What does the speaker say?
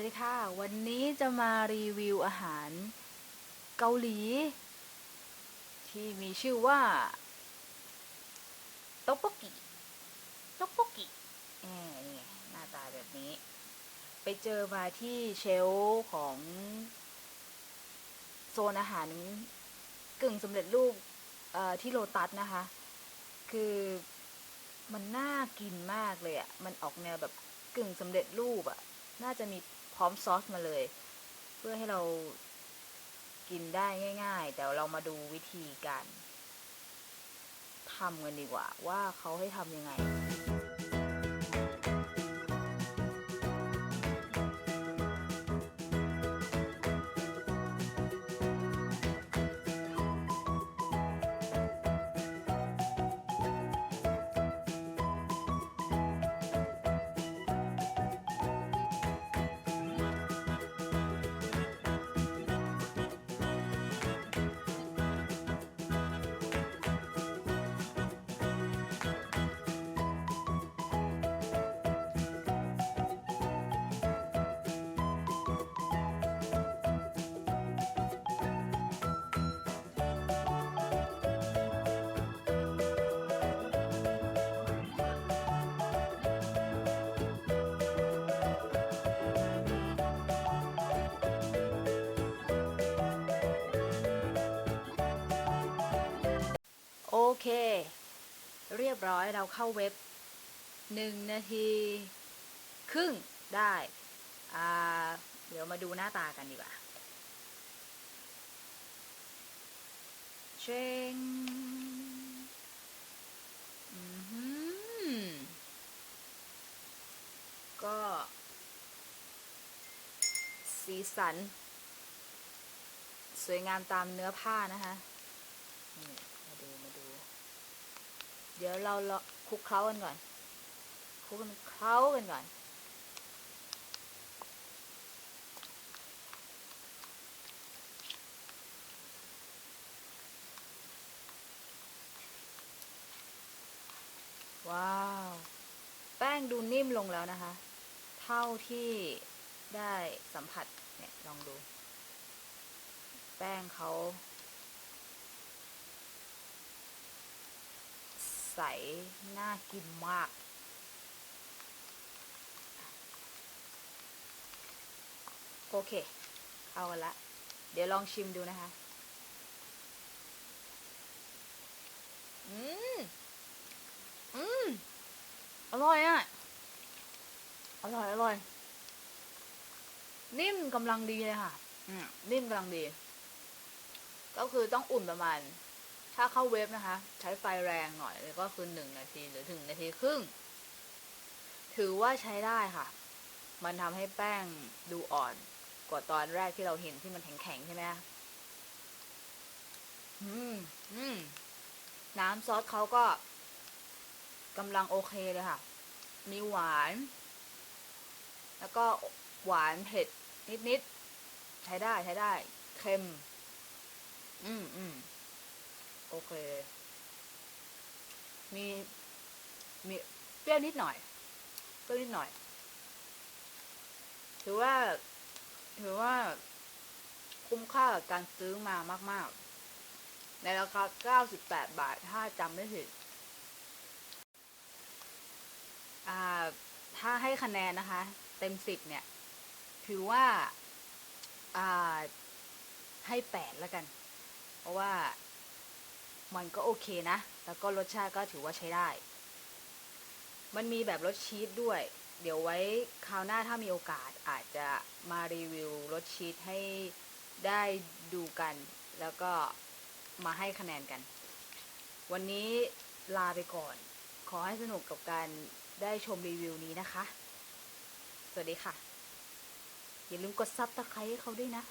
วัสดีค่ะ วันนี้จะมารีวิวอาหารเกาหลี ที่มีชื่อว่าต๊กปกิต๊กปกิแหมนี่หน้าตาแบบนี้ ไปเจอมาที่เชลฟ์ของ โซนอาหารกึ่งสำเร็จรูปที่โลตัสนะคะ คือมันน่ากินมากเลยอะ่ะ มันออกแนวแบบกึ่งสำเร็จรูปอะ่ะน่าจะมี พร้อมซอสมาเลย เพื่อให้เรากินได้ง่าย ๆ แต่เรามาดูวิธีการทำกันดีกว่า ว่าเขาให้ทำยังไง เค เรียบร้อยเราเข้าเว็บหนึ่งนาที ครึ่งได้อ่าเดี๋ยวมาดูหน้าตากันดีกว่าเชงก็ สีสัน สวยงามตามเนื้อผ้านะคะ เดี๋ยวเราเลาคลุกเคล้ากันก่อนคลุกเคล้ากันก่อน ว้าว แป้งดูนิ่มลงแล้วนะคะ เท่าที่ได้สัมผัส เนี่ย ลองดู แป้งเขา ใส น่ากินมาก โอเค เอากันละ เดี๋ยวลองชิมดูนะคะ อืม อืม อร่อยอะ อร่อย อร่อย นิ่มกำลังดีเลยค่ะ อืม นิ่มกำลังดี ก็คือต้องอุ่นประมาณ ถ้าเข้าเวฟนะคะ ใช้ไฟแรงหน่อยเลยก็คือหนึ่งนาทีหรือถึงนาทีครึ่ง ถือว่าใช้ได้ค่ะ มันทำให้แป้งดูอ่อนกว่าตอนแรกที่เราเห็นที่มันแข็งๆใช่ไหมอืมอืมน้ำซอสเขาก็กำลังโอเคเลยค่ะ มีหวาน แล้วก็หวานเผ็ดนิดๆ ใช้ได้ใช้ได้ เค็ม อืมอืม โอเค มีมีเปรี้ยวนิดหน่อยเปรี้ยวนิดหน่อย ถือว่า ถือว่า คุ้มค่ากับการซื้อมามาก ๆ ในราคา 98 บาท ถ้าจำไม่ผิดอ่าถ้าให้คะแนนนะคะ เต็ม 10 เนี่ย ถือว่าอ่าให้ 8 แล้วกัน เพราะว่า มันก็โอเคนะ แล้วก็รสชาติก็ถือว่าใช้ได้ มันมีแบบรสชีสด้วย เดี๋ยวไว้คราวหน้าถ้ามีโอกาสอาจจะมารีวิวรสชีสให้ได้ดูกัน แล้วก็มาให้คะแนนกัน วันนี้ลาไปก่อน ขอให้สนุกกับการได้ชมรีวิวนี้นะคะ สวัสดีค่ะ อย่าลืมกดซับตะไคร้ให้เขาด้วยนะ